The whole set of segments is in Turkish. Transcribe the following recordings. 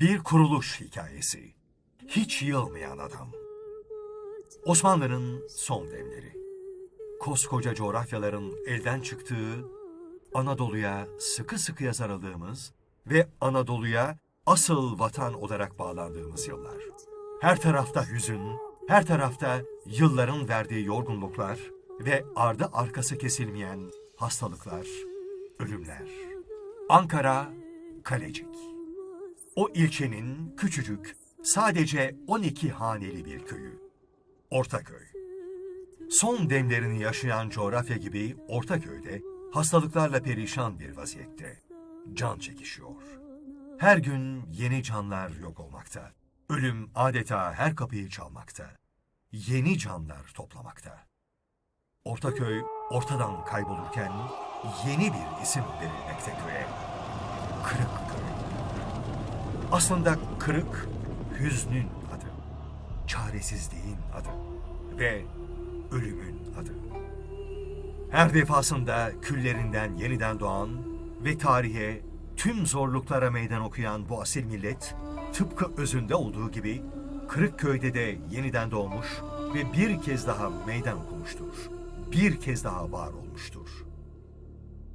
Bir kuruluş hikayesi. Hiç yılmayan adam. Osmanlı'nın son devleri. Koskoca coğrafyaların elden çıktığı, Anadolu'ya sıkı sıkıya sarıldığımız ve Anadolu'ya asıl vatan olarak bağlandığımız yıllar. Her tarafta hüzün, her tarafta yılların verdiği yorgunluklar ve ardı arkası kesilmeyen hastalıklar, ölümler. Ankara, Kalecik. O ilçenin küçücük, sadece 12 haneli bir köyü. Ortaköy. Son demlerini yaşayan coğrafya gibi Ortaköy'de hastalıklarla perişan bir vaziyette. Can çekişiyor. Her gün yeni canlar yok olmakta. Ölüm adeta her kapıyı çalmakta. Yeni canlar toplamakta. Ortaköy ortadan kaybolurken yeni bir isim verilmekte köye. Kırıkköy. Aslında kırık, hüznün adı. Çaresizliğin adı. Ve ölümün adı. Her defasında küllerinden yeniden doğan ve tarihe tüm zorluklara meydan okuyan bu asil millet, tıpkı özünde olduğu gibi Kırıkköy'de de yeniden doğmuş ve bir kez daha meydan okumuştur. Bir kez daha var olmuştur.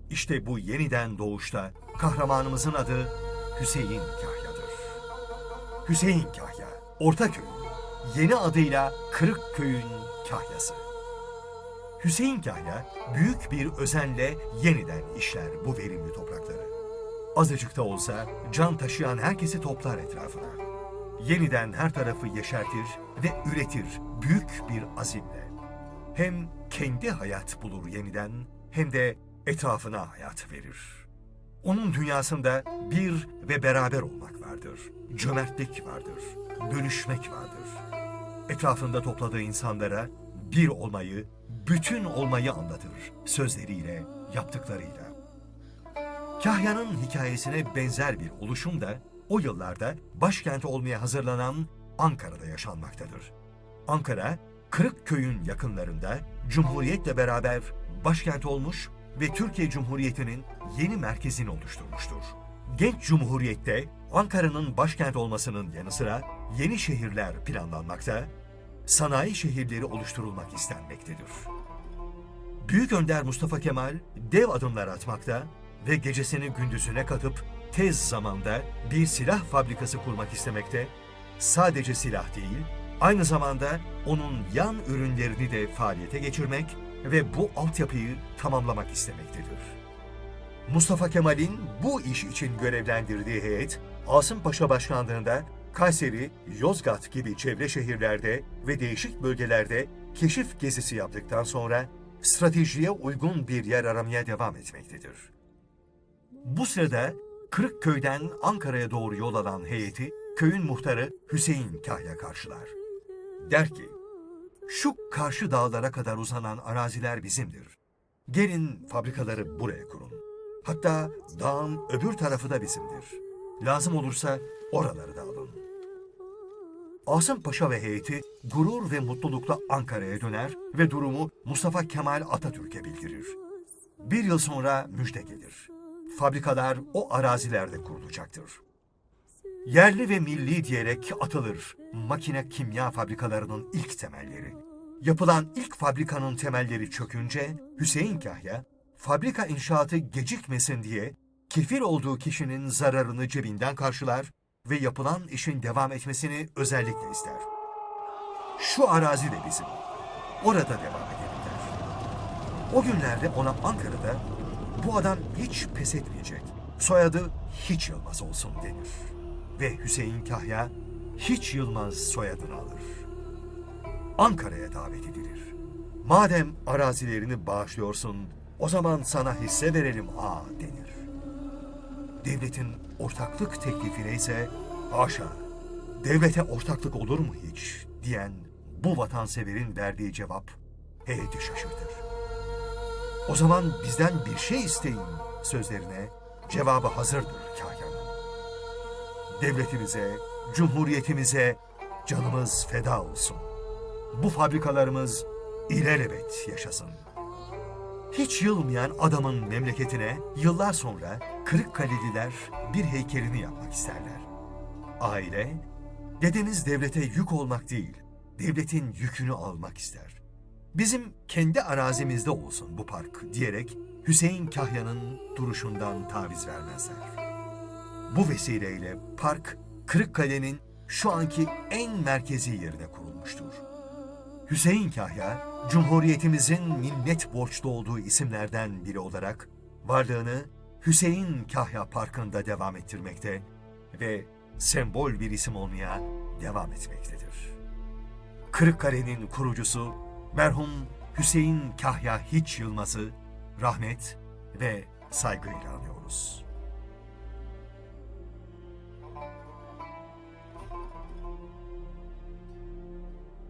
İşte bu yeniden doğuşta kahramanımızın adı Hüseyin Kahya'dır. Hüseyin Kahya, Ortaköy'ün yeni adıyla Kırıkköy'ün Kahyası. Hüseyin Kahya büyük bir özenle yeniden işler bu verimli toprakları. Azıcık da olsa can taşıyan herkesi toplar etrafına. Yeniden her tarafı yeşertir ve üretir büyük bir azimle. Hem kendi hayat bulur yeniden hem de etrafına hayat verir. Onun dünyasında bir ve beraber olmak vardır. Cömertlik vardır. Bölüşmek vardır. Etrafında topladığı insanlara bir olmayı, bütün olmayı anlatır sözleriyle, yaptıklarıyla. Kahya'nın hikayesine benzer bir oluşum da o yıllarda başkent olmaya hazırlanan Ankara'da yaşanmaktadır. Ankara, Kırıkköy'ün yakınlarında Cumhuriyet'le beraber başkent olmuş ve Türkiye Cumhuriyeti'nin yeni merkezini oluşturmuştur. Genç Cumhuriyet'te Ankara'nın başkent olmasının yanı sıra yeni şehirler planlanmakta, sanayi şehirleri oluşturulmak istenmektedir. Büyük Önder Mustafa Kemal dev adımlar atmakta ve gecesini gündüzüne katıp tez zamanda bir silah fabrikası kurmak istemekte, sadece silah değil, aynı zamanda onun yan ürünlerini de faaliyete geçirmek ve bu altyapıyı tamamlamak istemektedir. Mustafa Kemal'in bu iş için görevlendirdiği heyet, Asım Paşa başkanlığında Kayseri, Yozgat gibi çevre şehirlerde ve değişik bölgelerde keşif gezisi yaptıktan sonra stratejiye uygun bir yer aramaya devam etmektedir. Bu sırada Kırıkköy'den Ankara'ya doğru yol alan heyeti köyün muhtarı Hüseyin Kahya karşılar. Der ki, şu karşı dağlara kadar uzanan araziler bizimdir. Gelin fabrikaları buraya kurun. Hatta dağın öbür tarafı da bizimdir. Lazım olursa oraları da alın. Asım Paşa ve heyeti gurur ve mutlulukla Ankara'ya döner ve durumu Mustafa Kemal Atatürk'e bildirir. Bir yıl sonra müjde gelir. Fabrikalar o arazilerde kurulacaktır. Yerli ve milli diyerek atılır makine kimya fabrikalarının ilk temelleri. Yapılan ilk fabrikanın temelleri çökünce Hüseyin Kahya, fabrika inşaatı gecikmesin diye kefil olduğu kişinin zararını cebinden karşılar ve yapılan işin devam etmesini özellikle ister. Şu arazi de bizim. Orada devam edelim der. O günlerde ona Ankara'da bu adam hiç pes etmeyecek. Soyadı hiç Yılmaz olsun denir. Ve Hüseyin Kahya hiç Yılmaz soyadını alır. Ankara'ya davet edilir. Madem arazilerini bağışlıyorsun, o zaman sana hisse verelim a denir. Devletin ortaklık teklifine ise haşa, devlete ortaklık olur mu hiç diyen bu vatanseverin verdiği cevap heyeti şaşırtır. O zaman bizden bir şey isteyin sözlerine cevabı hazırdır Kahya'nın. Devletimize, cumhuriyetimize canımız feda olsun. Bu fabrikalarımız ilelebet yaşasın. Hiç yılmayan adamın memleketine yıllar sonra Kırıkkaleliler bir heykelini yapmak isterler. aile, dedeniz devlete yük olmak değil, devletin yükünü almak ister. Bizim kendi arazimizde olsun bu park diyerek Hüseyin Kahya'nın duruşundan taviz vermezler. Bu vesileyle park Kırıkkale'nin şu anki en merkezi yerine kurulmuştur. Hüseyin Kahya, Cumhuriyetimizin minnet borçlu olduğu isimlerden biri olarak varlığını Hüseyin Kahya Parkı'nda devam ettirmekte ve sembol bir isim olmaya devam etmektedir. Kırıkkale'nin kurucusu merhum Hüseyin Kahya Hiç Yılmaz'ı rahmet ve saygıyla anıyoruz.